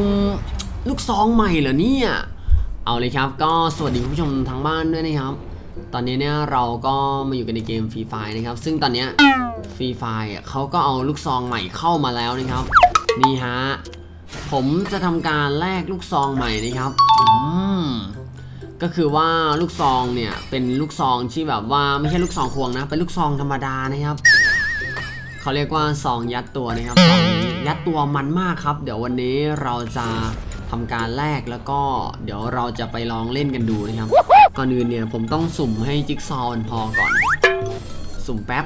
มลูกซองใหม่เหรอเนี่ย เอาเลยครับ ก็สวัสดีคุณผู้ชมทางบ้านด้วยนะครับ ตอนนี้เนี่ยเราก็มาอยู่กันในเกมฟรีไฟนะครับ ซึ่งตอนเนี้ยฟรีไฟเขาก็เอาลูกซองใหม่เข้ามาแล้วนะครับ นี่ฮะ ผมจะทำการแลกลูกซองใหม่นะครับ อืมก็คือว่าลูกซองเนี่ยเป็นลูกซองที่แบบว่าไม่ใช่ลูกซองควงนะ เป็นลูกซองธรรมดานะครับ เขาเรียกว่าซองยัดตัวนะครับซองนี้ยัดตัวมันมากครับ เดี๋ยววันนี้เราจะทำการแลกแล้วก็เดี๋ยวเราจะไปลองเล่นกันดูนะครับ ก่อนอื่นเนี่ยผมต้องสุ่มให้จิ๊กซอว์มันพอก่อน สุ่มแป๊บ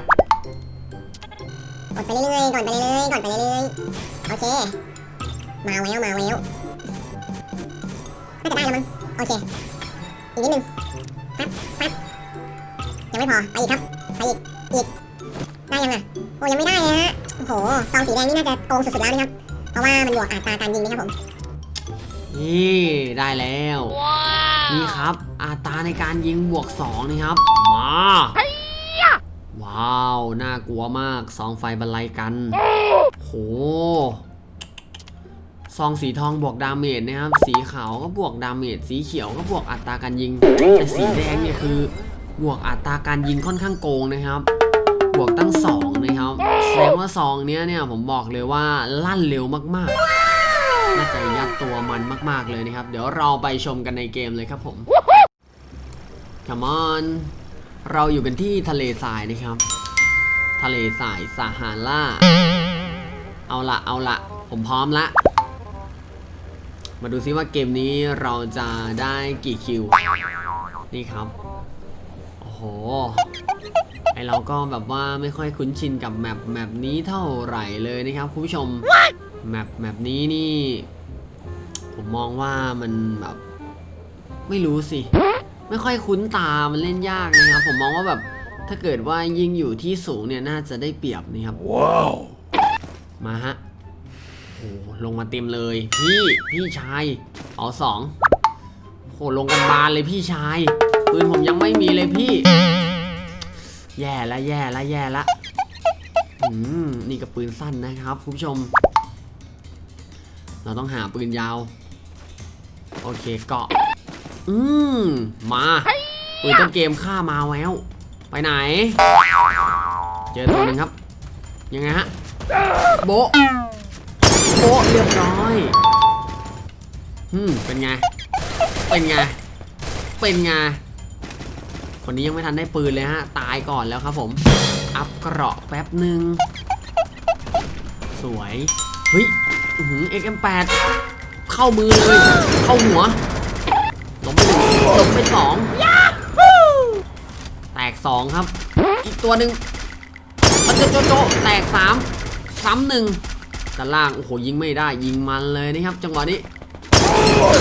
กดไปเรื่อยๆก่อนไปเรื่อยๆก่อนไปเรื่อยๆโอเค มาแล้วมาแล้วน่าจะได้แล้วมั้งโอเคอีกนิดนึงปั๊บปั๊บยังไม่พอไปอีกครับไปอีกอีก ได้ยังอะโอ้ยังไม่ได้เลยฮะโอ้โหซองสีแดงนี่น่าจะโกงสุดๆแล้วนะครับเพราะว่ามันบวกอัตราการยิงนะครับผมนี่ได้แล้วนี่ครับอัตราในการยิงบวก2นะครับมาว้าวน่ากลัวมากซองไฟบรรลัยกันโหซองสีทองบวกดาเมจนะครับ สีขาวก็บวกดาเมจสีเขียวก็บวกอัตราการยิง แต่สีแดงเนี่ยคือบวกอัตราการยิงค่อนข้างโกงนะครับ บวกตั้งสองนะครับ แสดงว่าซองเนี้ยเนี่ยผมบอกเลยว่าลั่นเร็วมากๆ น่าจะยัดตัวมันมากๆเลยนะครับ เดี๋ยวเราไปชมกันในเกมเลยครับผม Come on เราอยู่กันที่ทะเลทรายนะครับ ทะเลทรายซาฮาราเอาละเอาละผมพร้อมละ มาดูซิว่าเกมนี้เราจะได้กี่คิว นี่ครับ โอ้โห ไอเราก็แบบว่าไม่ค่อยคุ้นชินกับแมปแมปนี้เท่าไหร่เลยนะครับคุณผู้ชม แมปแมปนี้นี่ ผมมองว่ามันแบบ ไม่รู้สิ ไม่ค่อยคุ้นตา มันเล่นยากนะครับ ผมมองว่าแบบถ้าเกิดว่ายิงอยู่ที่สูงเนี่ยน่าจะได้เปรียบนะครับ ว้าว มาฮะโอ้โหลงมาเต็มเลย พี่ พี่ชาย เอาสองโหลงกันบานเลยพี่ชาย ปืนผมยังไม่มีเลยพี่ แย่ละแย่ละแย่ละอืมนี่กับปืนสั้นนะครับคุณผู้ชม เราต้องหาปืนยาว โอเคเกาะ อืมมาปืนต้นเกมฆ่ามาแล้ว ไปไหน เจอตัวหนึ่งครับ ยังไงฮะ โบโบเรียบร้อยอืมเป็นไง เป็นไง เป็นไง คนนี้ยังไม่ทันได้ปืนเลยฮะ ตายก่อนแล้วครับผม อัพเกราะแป๊บหนึ่ง สวย เฮ้ยอื้อหือ XM8 เข้ามือเลย เข้าหัวลงไปหนึ่งลงไปสองแตกสองครับ อีกตัวหนึ่งโจะโจะโจะแตกสามซ้ำหนึ่งด้านล่าง โอ้โห ยิงไม่ได้ ยิงมันเลยนะครับ จังหวะนี้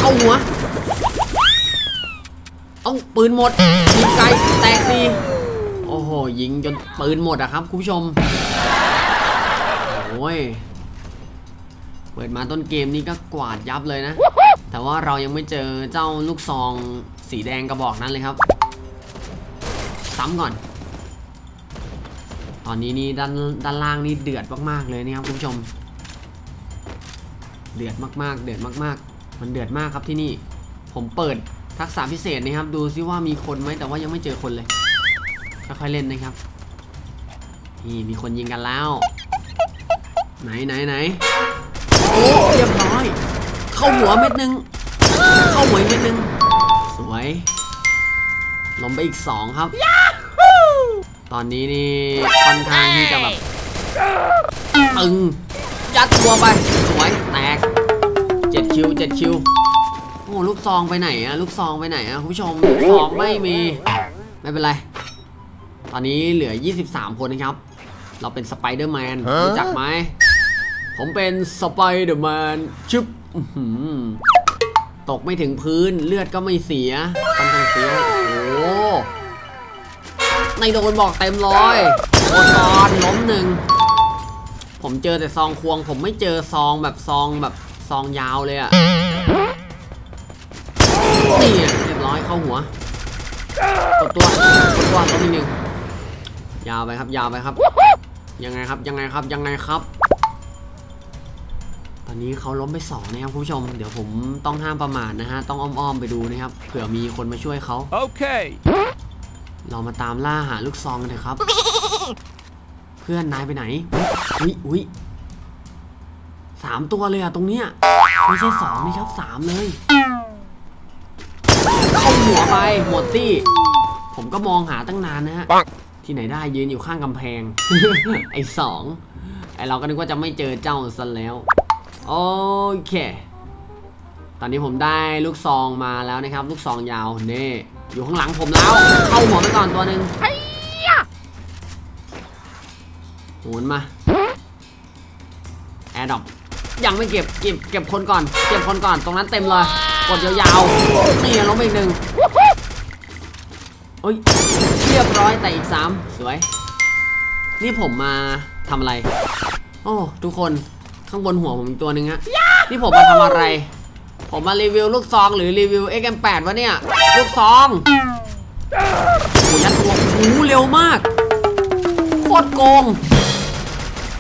เข้าหัว เอาปืนหมดยิงไกลแตกสี่โอ้โหยิงจนปืนหมดอะครับคุณผู้ชมโอ้ยเปิดมาต้นเกมนี้ก็กวาดยับเลยนะ แต่ว่าเรายังไม่เจอเจ้าลูกซองสีแดงกระบอกนั้นเลยครับ ซ้ำก่อน ตอนนี้นี่ด้านด้านล่างนี่เดือดมากๆเลยนะครับคุณผู้ชม เดือดมากๆ เดือดมากๆ มันเดือดมากครับที่นี่ ผมเปิด ทักษะพิเศษนะครับ ดูซิว่ามีคนไหมแต่ว่ายังไม่เจอคนเลยค่อยๆเล่นนะครับ นี่มีคนยิงกันแล้ว ไหนไหนไหนโอ้เรียบร้อย เข้าหัวเม็ดหนึง เข้าหัวเม็ดหนึง สวยล้มไปอีกสองครับ ตอนนี้นี่ค่อนข้างที่จะแบบตึงยัดตัวไป สวย แตกเจ็ดคิวเจ็ดคิว อ้ลูกซองไปไหนอะลูกซองไปไหนอะคุณผู้ชมลูกซองไม่มี ไม่เป็นไร ตอนนี้เหลือ 23 คนนะครับ เราเป็นสไปเดอร์แมนรู้จักไหม ผมเป็นสไปเดอร์แมนชึบอื้อหือตกไม่ถึงพื้นเลือดก็ไม่เสียค่อนข้างเสียโอ้โหในโดนบอกเต็มร้อยโดนก่อนล้มหนึ่ง ผมเจอแต่ซองควง ผมไม่เจอซองแบบซองแบบซองยาวเลยอะ นี่ไงเรียบร้อยเข้าหัวกดตัวกดตัวล้มอีกหนึ่งยาวไปครับยาวไปครับ ยังไงครับยังไงครับยังไงครับ ตอนนี้เขาล้มไปสองนะครับคุณผู้ชม เดี๋ยวผมต้องห้ามประมาทนะฮะต้องอ้อมๆไปดูนะครับเผื่อมีคนมาช่วยเขา Okay. เรามาตามล่าหาลูกซองกันเถอะครับ เพื่อนนายไปไหนอุ้ยอุ้ยสามตัวเลยอะตรงเนี้ยไม่ใช่สองนี่ครับสามเลยเข้าหัว ไปหมดตี้ผมก็มองหาตั้งนานนะฮะปังที่ไหนได้ยืนอยู่ข้างกำแพง ไอ้สองไอ้เราก็นึกว่าจะไม่เจอเจ้าซะแล้ว โอเค ตอนนี้ผมได้ลูกซองมาแล้วนะครับ ลูกซองยาวเน่อยู่ข้างหลังผมแล้ว เข้าหัวไปก่อนตัวหนึ่งโหนมา แอร์ดรอป ยังไม่เก็บเก็บเก็บคนก่อนเก็บคนก่อนตรงนั้นเต็มเลยกดยาวๆนี่ล้มอีกหนึ่งเอ้ยเรียบร้อยแต่อีกสามสวย นี่ผมมาทำอะไร โอ้ทุกคนข้างบนหัวผมอีกตัวหนึ่งฮะนี่ผมมาทำอะไร ผมมารีวิวลูกซองหรือรีวิว XM8 วะเนี่ย ลูกซองโอ้ยัดตัวโอ้โหเร็วมากโคตรโกง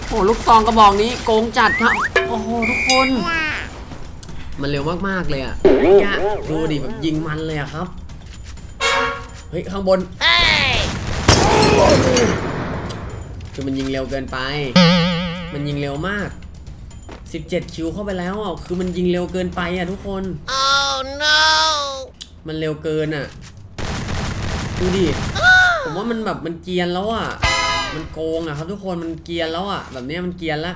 โอ้ลูกซองกระบอกนี้โกงจัดครับ โอ้โหทุกคน มันเร็วมากๆเลยอะเนี่ยดูดิแบบยิงมันเลยอะครับ เฮ้ยข้างบน คือมันยิงเร็วเกินไป มันยิงเร็วมาก 17 คิวเข้าไปแล้วอะ คือมันยิงเร็วเกินไปอะทุกคน Oh no! มันเร็วเกินอะ ดูดิ ผมว่ามันแบบมันเกรียนแล้วอะ มันโกงอะครับทุกคน มันเกรียนแล้วอะ แบบเนี้ยมันเกรียนแล้ว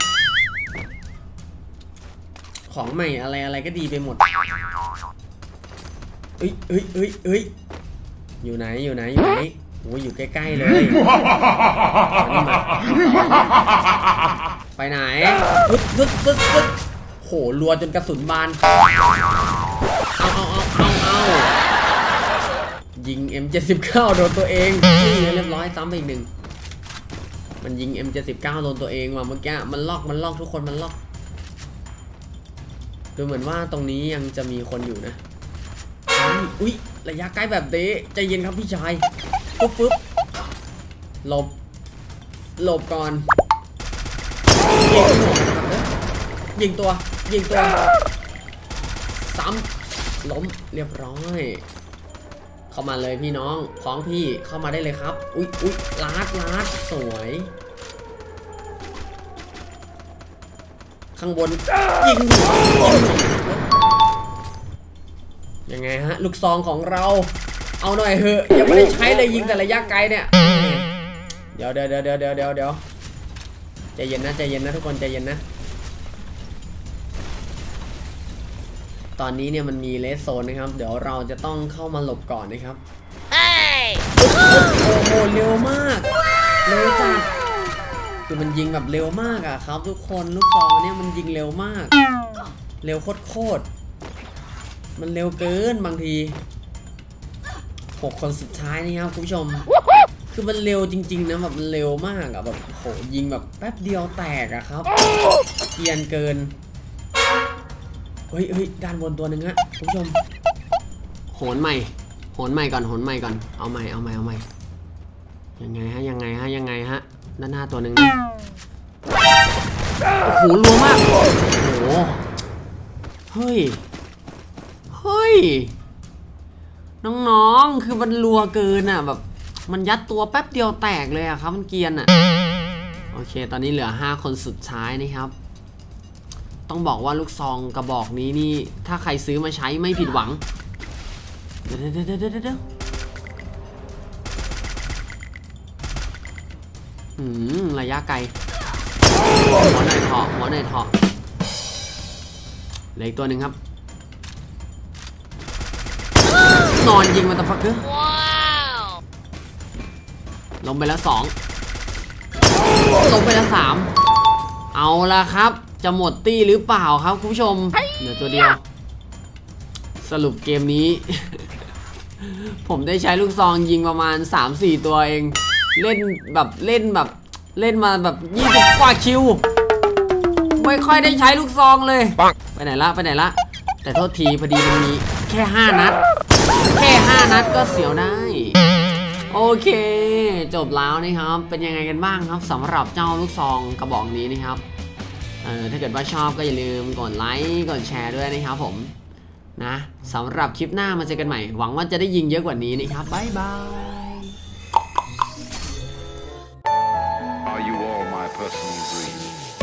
ของใหม่อะไรอะไรก็ดีไปหมดเอ้ยเอ้ยเอ้ยเอ้ยอยู่ไหนอยู่ไหนอยู่ไหนโอ้ยอยู่ใกล้ๆเลยไปไหนฟึดฟึดฟึดฟึดโหรัวจนกระสุนบาน เอาเอาเอาเอาเอายิง M79 โดนตัวเองนี่เรียบร้อยซ้ำไปอีกหนึ่งมันยิง M79 โดนตัวเองว่ะเมื่อกี้มันล็อกมันล็อกทุกคนมันล็อก ดูเหมือนว่าตรงนี้ยังจะมีคนอยู่นะอุ๊ยระยะใกล้แบบเด้ใจเย็นครับพี่ชายปุ๊บปุ๊บหลบ หลบก่อนยิงยิงตัว ยิงตัวซ้ำล้มเรียบร้อย เข้ามาเลยพี่น้องพ้องพี่เข้ามาได้เลยครับ อุ๊ยอุ๊ยลาดลาดสวย ข้างบนยิงหัวยิงหัวยังไงฮะ ลูกซองของเรา เอาหน่อยเหอะยังไม่ได้ใช้เลยยิงแต่ระยะไกลเนี่ย เดี๋ยวเดี๋ยวเดี๋ยวเดี๋ยวเดี๋ยวเดี๋ยวเดี๋ยวใจเย็นนะใจเย็นนะทุกคนใจเย็นนะ ตอนนี้เนี่ยมันมีเลสโซนนะครับ เดี๋ยวเราจะต้องเข้ามาหลบก่อนนะครับ Hey! โอ้โหเร็วมากเร็วจัด คือมันยิงแบบเร็วมากอะครับ ทุกคนลูกซองอันเนี่ยมันยิงเร็วมาก เร็วโคตรๆมันเร็วเกินบางทีหกคนสุดท้ายนี่ครับคุณผู้ชม คือมันเร็วจริง ๆ นะแบบมันเร็วมากอะแบบโหยิงแบบแป๊บเดียวแตกอะครับเกียนเกินเฮ้ยเฮ้ยด้านบนตัวหนึ่งฮะคุณผู้ชมโหนใหม่โหนใหม่ก่อนโหนใหม่ก่อนเอาใหม่เอาใหม่เอาใหม่ยังไงฮะยังไงฮะยังไงฮะ ด้านหน้าตัวหนึ่งโอ้โหรัวมากโอ้โหเฮ้ย เฮ้ย น้องๆ คือมันรัวเกินอะแบบ มันยัดตัวแป๊บเดียวแตกเลยอะครับ มันเกียนอะโอเค ตอนนี้เหลือ 5 คนสุดท้ายนะครับ ต้องบอกว่าลูกซองกระบอกนี้นี่ ถ้าใครซื้อมาใช้ไม่ผิดหวัง เดี๋ยวเดี๋ยวเดี๋ยว หืมระยะไกล หัวหน่อยเถาะหัวหน่อยเถาะเหลืออีกตัวหนึ่งครับ นอนยิงมันตะฟักเกอร์ลงไปแล้วสองลงไปแล้วสามเอาละครับ จะหมดตี้หรือเปล่าครับคุณผู้ชม เหลือตัวเดียว สรุปเกมนี้ ผมได้ใช้ลูกซองยิงประมาณ 3-4 ตัวเอง เล่นแบบเล่นแบบเล่นมาแบบ20กว่าคิว ไม่ค่อยได้ใช้ลูกซองเลยปังไปไหนละไปไหนละ แต่โทษทีพอดีมันมีแค่5นัด แค่5นัดก็เสียวได้ โอเค จบแล้วนะครับ เป็นยังไงกันบ้างครับสำหรับเจ้าลูกซองกระบอกนี้นะครับเออถ้าเกิดว่าชอบก็อย่าลืมกดไลค์กดแชร์ด้วยนะครับผมนะสำหรับคลิปหน้ามาเจอกันใหม่ หวังว่าจะได้ยิงเยอะกว่านี้นะครับบ๊ายบาย person you.